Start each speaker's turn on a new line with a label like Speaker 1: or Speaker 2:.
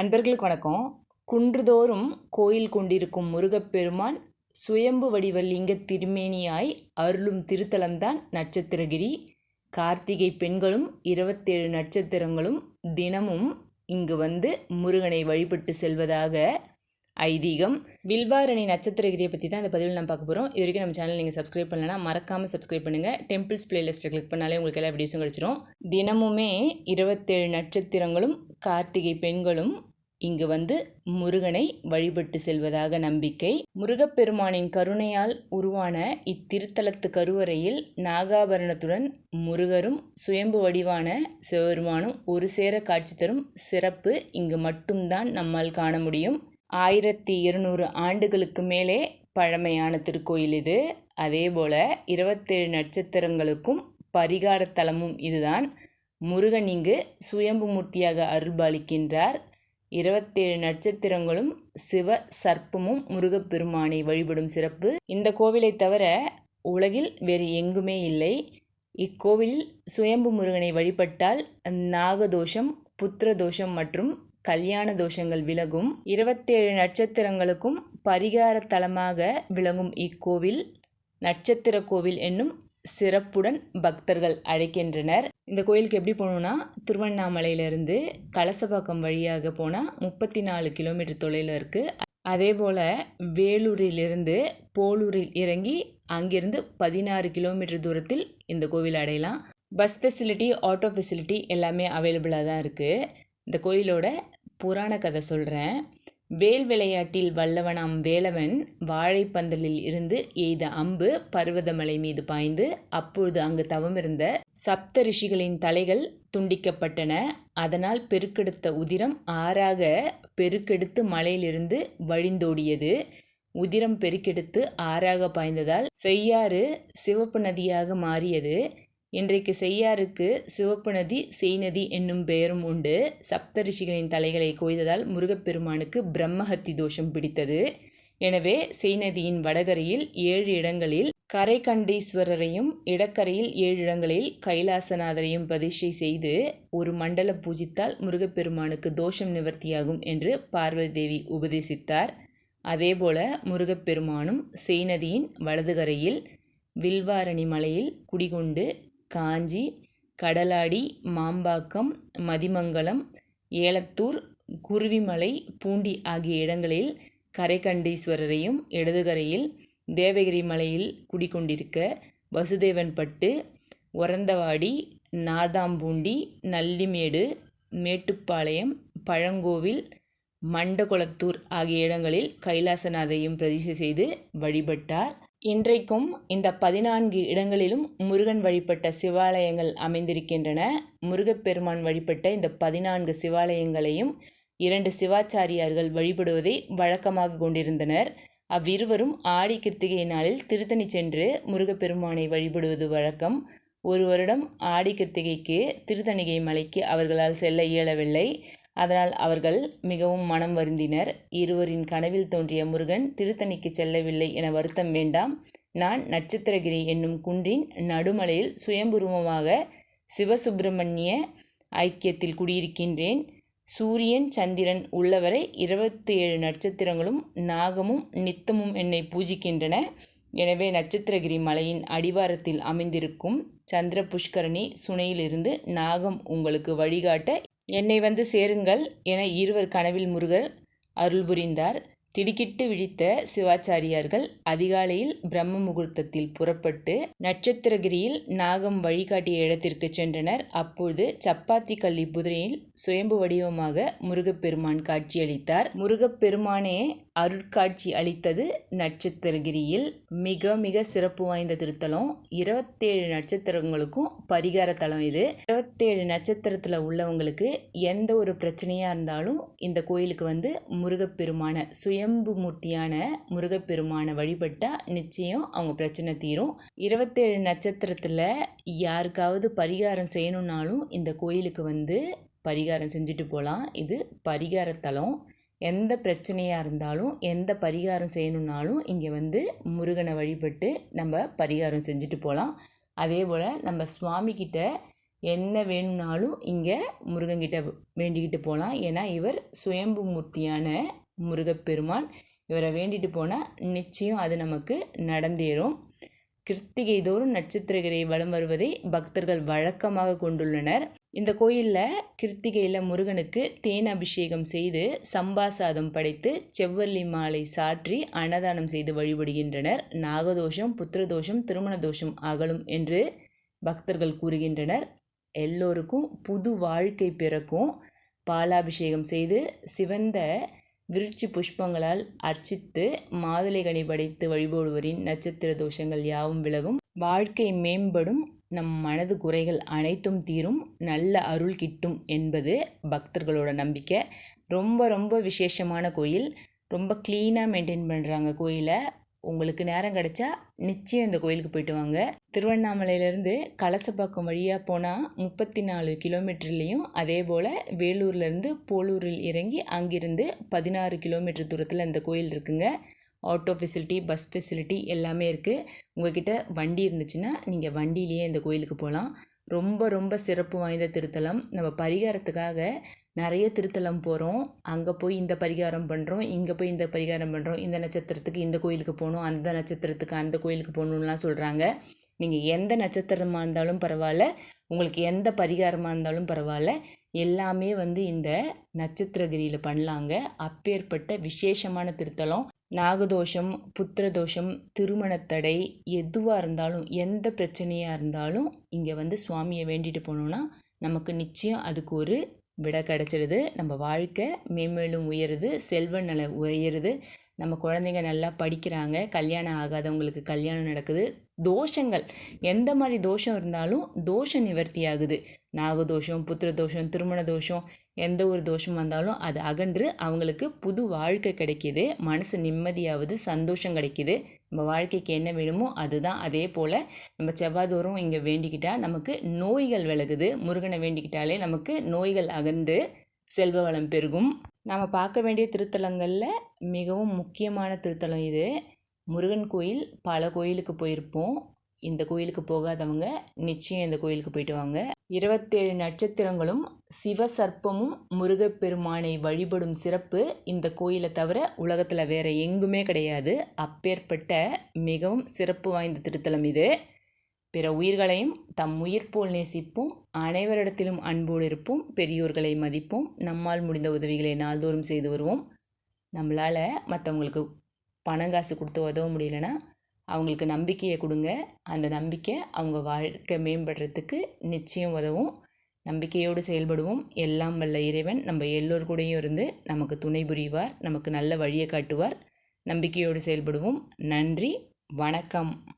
Speaker 1: அன்பர்களுக்கு வணக்கம். குன்றுதோறும் கோயில் கொண்டிருக்கும் முருகப்பெருமான் சுயம்பு வடிவ லிங்க திருமேனியாய் அருளும் திருத்தலம்தான் நட்சத்திரகிரி. கார்த்திகை பெண்களும் இருபத்தேழு நட்சத்திரங்களும் தினமும் இங்கு வந்து முருகனை வழிபட்டு செல்வதாக ஐதீகம். வில்வாரணி நட்சத்திரகிரியை பற்றி தான் இந்த பதிவில் நம்ம பார்க்க போகிறோம் இது வரைக்கும் நம்ம சேனல் நீங்கள் சப்ஸ்கிரைப் பண்ணலன்னா மறக்காமல் சப்ஸ்கிரைப் பண்ணுங்கள் டெம்பிள்ஸ் பிளேலிஸ்ட்டை கிளிக் பண்ணாலே உங்களுக்கு எல்லா வீடியோஸும் கிடச்சிரும். தினமுமே இருபத்தேழு நட்சத்திரங்களும் கார்த்திகை பெண்களும் இங்கு வந்து முருகனை வழிபட்டு செல்வதாக நம்பிக்கை. முருகப்பெருமானின் கருணையால் உருவான இத்திருத்தலத்து கருவறையில் நாகாபரணத்துடன் முருகரும் சுயம்பு வடிவான சிவபெருமானும் ஒரு சேர காட்சி தரும் சிறப்பு இங்கு மட்டும்தான் நம்மால் காண முடியும். ஆயிரத்தி இருநூறு ஆண்டுகளுக்கு மேலே பழமையான திருக்கோயில் இது. அதே போல இருபத்தேழு நட்சத்திரங்களுக்கும் பரிகார தலமும் இதுதான். முருகன் இங்கு சுயம்பு மூர்த்தியாக அருள்பாலிக்கின்றார். இருபத்தேழு நட்சத்திரங்களும் சிவ சர்ப்பமும் முருகப்பெருமானை வழிபடும் சிறப்பு. இந்த கோவிலை தவிர உலகில் வேறு எங்குமே இல்லை. இக்கோவிலில் சுயம்பு முருகனை வழிபட்டால் நாகதோஷம் புத்திர தோஷம் மற்றும் கல்யாண தோஷங்கள் விலகும். இருபத்தேழு நட்சத்திரங்களுக்கும் பரிகார தலமாக விளங்கும் இக்கோவில் நட்சத்திர கோவில் என்னும் சிறப்புடன் பக்தர்கள் அழைக்கின்றனர். இந்த கோயிலுக்கு எப்படி போகணுன்னா திருவண்ணாமலையிலேருந்து கலசபாக்கம் வழியாக போனால் முப்பத்தி நாலு கிலோமீட்டர் தொலைவில் இருக்குது அதே போல் வேலூரிலிருந்து போலூரில் இறங்கி அங்கிருந்து பதினாறு கிலோமீட்டர் தூரத்தில் இந்த கோவில் அடையலாம். பஸ் ஃபெசிலிட்டி ஆட்டோ ஃபெசிலிட்டி எல்லாமே அவைலபிளாக தான் இருக்குது இந்த கோயிலோட புராண கதை சொல்கிறேன் வேல் விளையாட்டில் வல்லவனாம் வேலவன் வாழைப்பந்தலில் இருந்து எய்த அம்பு பர்வதமலை மீது பாய்ந்து அப்பொழுது அங்கு தவமிருந்த சப்த ரிஷிகளின் தலைகள் துண்டிக்கப்பட்டன. அதனால் பெருக்கெடுத்த உதிரம் ஆறாக பெருக்கெடுத்து மலையிலிருந்து வழிந்தோடியது. உதிரம் பெருக்கெடுத்து ஆறாக பாய்ந்ததால் செய்யாறு சிவப்பு நதியாக மாறியது. இன்றைக்கு செய்யாருக்கு சிவப்பு நதி செய்நதி என்னும் பெயரும் உண்டு. சப்தரிஷிகளின் தலைகளை கொய்ததால் முருகப்பெருமானுக்கு பிரம்மஹத்தி தோஷம் பிடித்தது. எனவே செய்நதியின் வடகரையில் ஏழு இடங்களில் கரைகண்டீஸ்வரரையும் இடக்கரையில் ஏழு இடங்களில் கைலாசநாதரையும் பிரதிஷ்டை செய்து ஒரு மண்டல பூஜித்தால் முருகப்பெருமானுக்கு தோஷம் நிவர்த்தியாகும் என்று பார்வதி தேவி உபதேசித்தார். அதேபோல முருகப்பெருமானும் செய்நதியின் வலதுகரையில் வில்வாரணி மலையில் குடிகொண்டு காஞ்சி கடலாடி மாம்பாக்கம் மதிமங்கலம் ஏலத்தூர் குருவிமலை பூண்டி ஆகிய இடங்களில் கரைகண்டீஸ்வரரையும் இடதுகரையில் தேவகிரி மலையில் குடிகொண்டிருக்க வசுதேவன்பட்டு ஒரந்தவாடி நாதாம்பூண்டி நல்லிமேடு மேட்டுப்பாளையம் பழங்கோவில் மண்டகுளத்தூர் ஆகிய இடங்களில் கைலாசநாதையும் பிரதிஷ்டை செய்து வழிபட்டார். இன்றைக்கும் இந்த பதினான்கு இடங்களிலும் முருகன் வழிபட்ட சிவாலயங்கள் அமைந்திருக்கின்றன. முருகப்பெருமான் வழிபட்ட இந்த பதினான்கு சிவாலயங்களையும் இரண்டு சிவாச்சாரியார்கள் வழிபடுவதை வழக்கமாக கொண்டிருந்தனர். அவ்விருவரும் ஆடி கிருத்திகை நாளில் திருத்தணி சென்று முருகப்பெருமானை வழிபடுவது வழக்கம். ஒரு வருடம் ஆடி கிருத்திகைக்கு திருத்தணிகை மலைக்கு அவர்களால் செல்ல இயலவில்லை. அதனால் அவர்கள் மிகவும் மனம் வருந்தினர். இருவரின் கனவில் தோன்றிய முருகன் திருத்தணிக்கு செல்லவில்லை என வருத்தம் வேண்டாம். நான் நட்சத்திரகிரி என்னும் குன்றின் நடுமலையில் சுயம்புருவமாக சிவசுப்பிரமணிய ஐக்கியத்தில் குடியிருக்கின்றேன். சூரியன் சந்திரன் உள்ளவரை இருபத்தி ஏழு நட்சத்திரங்களும் நாகமும் நித்தமும் என்னை பூஜிக்கின்றன. எனவே நட்சத்திரகிரி மலையின் அடிவாரத்தில் அமைந்திருக்கும் சந்திர புஷ்கரணி சுனையிலிருந்து நாகம் உங்களுக்கு வழிகாட்ட என்னை வந்து சேருங்கள் என இருவர் கனவில் முருகர் அருள் புரிந்தார். திடுக்கிட்டு விழித்த சிவாச்சாரியார்கள் அதிகாலையில் பிரம்ம முகூர்த்தத்தில் புறப்பட்டு நட்சத்திரகிரியில் நாகம் வழிகாட்டிய இடத்திற்கு சென்றனர். அப்பொழுது சப்பாத்தி கள்ளி புதிரையில் சுயம்பு வடிவமாக முருகப்பெருமான் காட்சியளித்தார். முருகப்பெருமானே அருட்காட்சி அளித்தது நட்சத்திரகிரியில். மிக மிக சிறப்பு வாய்ந்த திருத்தலம். இருபத்தேழு நட்சத்திரங்களுக்கும் பரிகார தலம் இது. இருபத்தேழு நட்சத்திரத்தில் உள்ளவங்களுக்கு எந்த ஒரு பிரச்சனையாக இருந்தாலும் இந்த கோயிலுக்கு வந்து முருகப்பெருமான சுயம்பு மூர்த்தியான முருகப்பெருமானை வழிபட்டால் நிச்சயம் அவங்க பிரச்சனை தீரும். இருபத்தேழு நட்சத்திரத்தில் யாருக்காவது பரிகாரம் செய்யணுன்னாலும் இந்த கோயிலுக்கு வந்து பரிகாரம் செஞ்சுட்டு போகலாம் இது பரிகாரத்தலம் எந்த பிரச்சனையாக இருந்தாலும் எந்த பரிகாரம் செய்யணுன்னாலும் இங்கே வந்து முருகனை வழிபட்டு நம்ம பரிகாரம் செஞ்சுட்டு போகலாம் அதே போல் நம்ம சுவாமிக்கிட்ட என்ன வேணும்னாலும் இங்கே முருகன்கிட்ட வேண்டிக்கிட்டு போகலாம் ஏன்னா இவர் சுயம்பு மூர்த்தியான முருகப்பெருமான். இவரை வேண்டிட்டு போனால் நிச்சயம் அது நமக்கு நடந்தேறும். கிருத்திகை தோறும் நட்சத்திரகிரை வலம் வருவதை பக்தர்கள் வழக்கமாக கொண்டுள்ளனர். இந்த கோயிலில் கிருத்திகையில் முருகனுக்கு தேன் அபிஷேகம் செய்து சம்பா சாதம் படைத்து செவ்வல்லி மாலை சாற்றி அன்னதானம் செய்து வழிபடுகின்றனர். நாகதோஷம் புத்திரதோஷம் திருமண தோஷம் அகலும் என்று பக்தர்கள் கூறுகின்றனர். எல்லோருக்கும் புது வாழ்க்கை பிறக்கும். பாலாபிஷேகம் செய்து சிவந்த விருட்சி புஷ்பங்களால் அர்ச்சித்து மாதுளைகனி படைத்து வழிபடுவரின் நட்சத்திர தோஷங்கள் யாவும் விலகும். வாழ்க்கை மேம்படும் நம் மனது குறைகள் அனைத்தும் தீரும் நல்ல அருள் கிட்டும் என்பது பக்தர்களோட நம்பிக்கை. ரொம்ப ரொம்ப விசேஷமான கோயில். ரொம்ப க்ளீனாக மெயின்டைன் பண்ணுறாங்க கோயிலை. உங்களுக்கு நேரம் கிடைச்சா நிச்சயம் இந்த கோயிலுக்கு போயிட்டு வாங்க. திருவண்ணாமலையிலேருந்து கலசப்பாக்கம் வழியாக போனால் முப்பத்தி நாலு கிலோமீட்டர்லேயும் அதே போல் வேலூர்லேருந்து போலூரில் இறங்கி அங்கிருந்து பதினாறு கிலோமீட்டர் தூரத்தில் இந்த கோயில் இருக்குங்க. ஆட்டோ ஃபெசிலிட்டி பஸ் ஃபெசிலிட்டி எல்லாமே இருக்குது உங்ககிட்ட வண்டி இருந்துச்சுன்னா நீங்கள் வண்டியிலேயே இந்த கோயிலுக்கு போகலாம் ரொம்ப ரொம்ப சிறப்பு வாய்ந்த திருத்தலம். நம்ம பரிகாரத்துக்காக நிறைய திருத்தலம் போகிறோம் அங்கே போய் இந்த பரிகாரம் பண்ணுறோம் இங்கே போய் இந்த பரிகாரம் பண்ணுறோம் இந்த நட்சத்திரத்துக்கு இந்த கோயிலுக்கு போகணும் அந்த நட்சத்திரத்துக்கு அந்த கோயிலுக்கு போகணுன்லாம் சொல்கிறாங்க நீங்கள் எந்த நட்சத்திரமாக இருந்தாலும் பரவாயில்ல உங்களுக்கு எந்த பரிகாரமாக இருந்தாலும் பரவாயில்ல. எல்லாமே வந்து இந்த நட்சத்திரகிரியில் பண்ணலாங்க. அப்பேற்பட்ட விசேஷமான திருத்தலம். நாகதோஷம் புத்திரதோஷம் திருமணத்தடை எதுவாக இருந்தாலும் எந்த பிரச்சனையாக இருந்தாலும் இங்கே வந்து சுவாமியை வேண்டிட்டு போனோன்னா நமக்கு நிச்சயம் அதுக்கு ஒரு விட கிடச்சிருது. நம்ம வாழ்க்கை மேம்மேலும் உயருது செல்வ நல உயருது. நம்ம குழந்தைங்க நல்லா படிக்கிறாங்க கல்யாணம் ஆகாதவங்களுக்கு கல்யாணம் நடக்குது. தோஷங்கள் எந்த மாதிரி தோஷம் இருந்தாலும் தோஷம் நிவர்த்தி ஆகுது. நாகதோஷம் புத்திர தோஷம் திருமண தோஷம் எந்த ஒரு தோஷம் வந்தாலும் அது அகன்று அவங்களுக்கு புது வாழ்க்கை கிடைக்கிது. மனசு நிம்மதியாவது சந்தோஷம் கிடைக்கிது. நம்ம வாழ்க்கைக்கு என்ன வேணுமோ அதுதான். அதே போல் நம்ம செவ்வாதோறும் இங்கே வேண்டிக்கிட்டால் நமக்கு நோய்கள் விலகுது. முருகனை வேண்டிக்கிட்டாலே நமக்கு நோய்கள் அகன்று செல்வ வளம் பெருகும். நாம் பார்க்க வேண்டிய திருத்தலங்களில் மிகவும் முக்கியமான திருத்தலம் இது. முருகன் கோயில் பல கோயிலுக்கு போயிருப்போம். இந்த கோயிலுக்கு போகாதவங்க நிச்சயம் இந்த கோயிலுக்கு போயிட்டு வாங்க. இருபத்தேழு நட்சத்திரங்களும் சிவசர்ப்பமும் முருகப்பெருமானை வழிபடும் சிறப்பு இந்த கோயிலை தவிர உலகத்தில் வேற எங்குமே கிடையாது. அப்பேற்பட்ட மிகவும் சிறப்பு வாய்ந்த திருத்தலம் இது. பிற உயிர்களையும் தம் உயிர் போல் நேசிப்போம். அனைவரிடத்திலும் அன்போடு இருப்போம். பெரியோர்களை மதிப்போம். நம்மால் முடிந்த உதவிகளை நாள்தோறும் செய்து வருவோம். நம்மளால் மற்றவங்களுக்கு பணம் காசு கொடுத்து உதவ முடியலன்னா அவங்களுக்கு நம்பிக்கையை கொடுங்க. அந்த நம்பிக்கை அவங்க வாழ்க்கை மேம்படுறதுக்கு நிச்சயம் உதவும். நம்பிக்கையோடு செயல்படுவோம். எல்லாம் வல்ல இறைவன் நம்ம எல்லோர் கூடயும் இருந்து நமக்கு துணை புரிவார். நமக்கு நல்ல வழியை காட்டுவார். நம்பிக்கையோடு செயல்படுவோம். நன்றி. வணக்கம்.